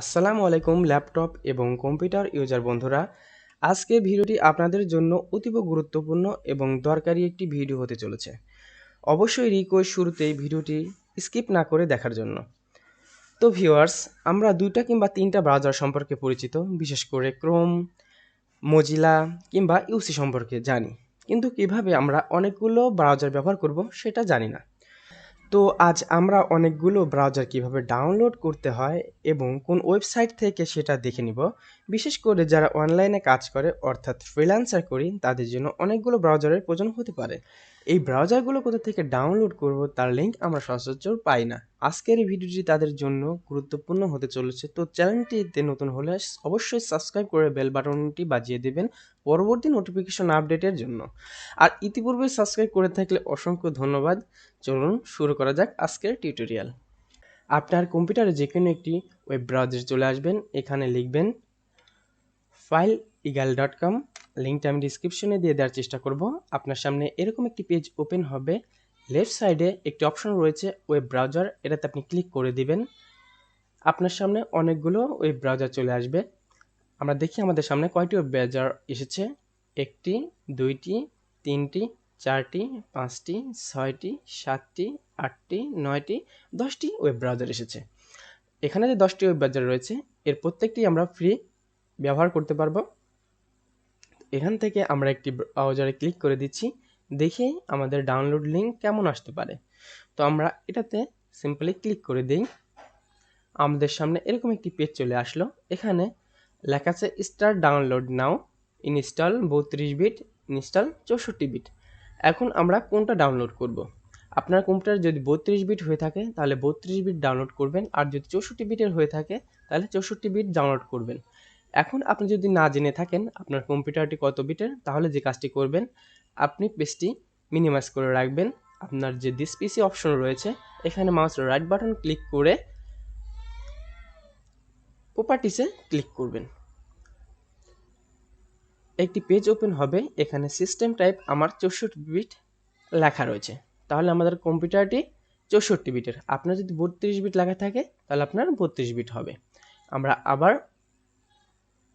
আসসালামু আলাইকুম ল্যাপটপ এবং কম্পিউটার ইউজার বন্ধুরা। আজকে ভিডিওটি আপনাদের জন্য অতীব গুরুত্বপূর্ণ এবং দরকারি একটি ভিডিও হতে চলেছে। অবশ্যই রিকোয়েস্ট শুরুতেই ভিডিওটি স্কিপ না করে দেখার জন্য। তো ভিউয়ার্স, আমরা দুইটা কিংবা তিনটা ব্রাউজার সম্পর্কে পরিচিত, বিশেষ করে ক্রোম, মজিলা কিংবা ইউসি সম্পর্কে জানি। কিন্তু কীভাবে আমরা অনেকগুলো ব্রাউজার ব্যবহার করব সেটা জানি না। তো আজ আমরা অনেকগুলো ব্রাউজার কীভাবে ডাউনলোড করতে হয় এবং কোন ওয়েবসাইট থেকে সেটা দেখে নিব। বিশেষ করে যারা অনলাইনে কাজ করে, অর্থাৎ ফ্রিল্যান্সার করি, তাদের জন্য অনেকগুলো ব্রাউজারের প্রয়োজন হতে পারে। এই ব্রাউজারগুলো কোথা থেকে ডাউনলোড করব তার লিঙ্ক আমরা সচরাচর পাই না। আজকের এই ভিডিওটি তাদের জন্য গুরুত্বপূর্ণ হতে চলেছে। তো চ্যানেলটিতে নতুন হলে অবশ্যই সাবস্ক্রাইব করে বেল বাটনটি বাজিয়ে দেবেন পরবর্তী নোটিফিকেশন আপডেটের জন্য। আর ইতিপূর্বে সাবস্ক্রাইব করে থাকলে অসংখ্য ধন্যবাদ। চলুন শুরু করা যাক আজকের টিউটোরিয়াল আপনার কম্পিউটারে যে কোনো একটি ওয়েব ব্রাউজার চলে আসবেন। এখানে লিখবেন ফাইল ইগাল ডট কম লিঙ্কটা আমি ডিসক্রিপশনে দিয়ে দেওয়ার চেষ্টা করব। আপনার সামনে এরকম একটি পেজ ওপেন হবে। লেফট সাইডে একটি অপশন রয়েছে ওয়েব ব্রাউজার এটাতে আপনি ক্লিক করে দিবেন। আপনার সামনে অনেকগুলো ওয়েব ব্রাউজার চলে আসবে। আমরা দেখি আমাদের সামনে কয়টি ওয়েব ব্রাউজার এসেছে। একটি, দুইটি, তিনটি, চারটি, পাঁচটি, ছয়টি, সাতটি, আটটি, নয়টি, দশটি ওয়েব ব্রাউজার এসেছে। এখানে যে দশটি ওয়েব ব্রাউজার রয়েছে, এর প্রত্যেকটি আমরা ফ্রি ব্যবহার করতে পারব। এখান থেকে আমরা একটি ব্রাউজারে ক্লিক করে দিচ্ছি। দেখে আমাদের ডাউনলোড লিঙ্ক কেমন আসতে পারে। তো আমরা এটাতে সিম্পলি ক্লিক করে দিই। আমাদের সামনে এরকম একটি পেজ চলে আসলো। এখানে লেখা আছে স্টার ডাউনলোড নাও ইনস্টল বত্রিশ বিট ইনস্টল চৌষট্টি বিট এখন আমরা কোনটা ডাউনলোড করব। আপনার কম্পিউটার যদি বত্রিশ বিট হয়ে থাকে, তাহলে বত্রিশ বিট ডাউনলোড করবেন। আর যদি চৌষট্টি বিটের হয়ে থাকে, তাহলে চৌষট্টি বিট ডাউনলোড করবেন। এখন আপনি যদি না জেনে থাকেন আপনার কম্পিউটারটি কত বিটের, তাহলে যে কাজটি করবেন, আপনি পেজটি মিনিমাইজ করে রাখবেন। আপনার যে দিস পিসি অপশন রয়েছে, এখানে মাউস রাইট বাটন ক্লিক করে প্রপার্টিসে ক্লিক করবেন। একটি পেজ ওপেন হবে, এখানে সিস্টেম টাইপ আমার চৌষট্টি বিট লেখা রয়েছে। তাহলে আমাদের কম্পিউটারটি চৌষট্টি বিটের আপনার যদি বত্রিশ বিট লেখা থাকে, তাহলে আপনার বত্রিশ বিট হবে। আমরা আবার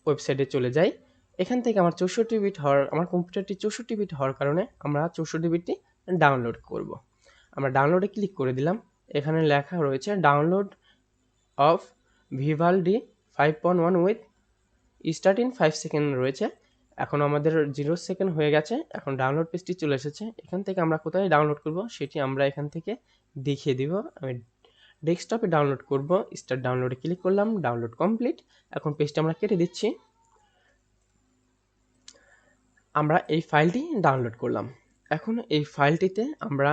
ওয়েবসাইটে চলে যাই। এখান থেকে আমার চৌষট্টি বিট হওয়ার, আমার কম্পিউটারটি চৌষট্টি বিট হওয়ার কারণে আমরা চৌষট্টি বিটটি ডাউনলোড করব। আমরা ডাউনলোডে ক্লিক করে দিলাম। এখানে লেখা রয়েছে download of Vivaldi five point one with start in five second রয়েছে। এখন আমাদের জিরো সেকেন্ড হয়ে গেছে, এখন ডাউনলোড পেজটি চলে এসেছে। এখান থেকে আমরা কোথায় ডাউনলোড করব, সেটি আমরা এখান থেকে দেখিয়ে দিব। আমি ডেস্কটপে ডাউনলোড করব স্টার্ট ডাউনলোডে ক্লিক করলাম ডাউনলোড কমপ্লিট এখন পেজটা আমরা কেটে দিচ্ছি। আমরা এই ফাইলটি ডাউনলোড করলাম। এখন এই ফাইলটিতে আমরা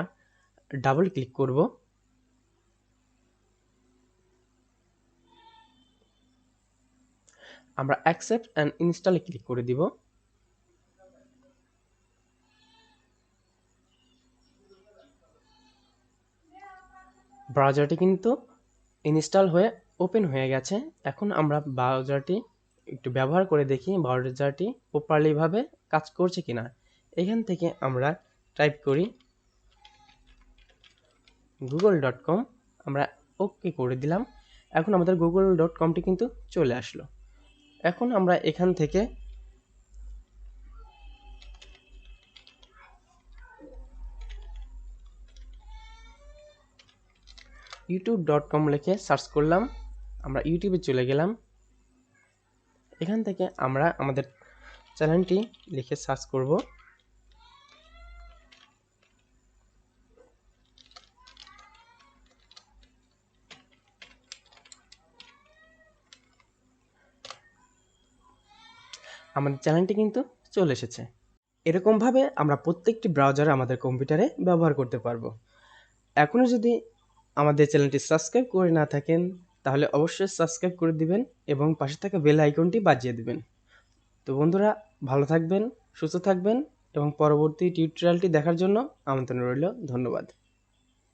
ডাবল ক্লিক করব। আমরা অ্যাকসেপ্ট অ্যান্ড ইনস্টলে ক্লিক করে দিব। ব্রাউজারটি কিন্তু ইনস্টল হয়ে ওপেন হয়ে গেছে। এখন আমরা ব্রাউজারটি একটু ব্যবহার করে দেখি ব্রাউজারটি প্রপারলিভাবে কাজ করছে কিনা। এখান থেকে আমরা টাইপ করি গুগল ডট কম আমরা ওকে করে দিলাম। এখন আমাদের গুগল ডট কমটি কিন্তু চলে আসলো। এখন আমরা এখান থেকে ইউটিউব ডট কম লিখে সার্চ করলাম, আমরা ইউটিউবে চলে গেলাম। এখান থেকে আমরা আমাদের চ্যানেলটি লিখে সার্চ করব। আমাদের চ্যানেলটি কিন্তু চলে এসেছে। এরকমভাবে আমরা প্রত্যেকটি ব্রাউজার আমাদের কম্পিউটারে ব্যবহার করতে পারব। এখনও যদি আমাদের চ্যানেলটি সাবস্ক্রাইব করে না থাকেন, তাহলে অবশ্যই সাবস্ক্রাইব করে দিবেন এবং পাশে থাকা বেল আইকনটি বাজিয়ে দিবেন। তো বন্ধুরা, ভালো থাকবেন, সুস্থ থাকবেন এবং পরবর্তী টিউটোরিয়ালটি দেখার জন্য আমন্ত্রণ রইল। ধন্যবাদ।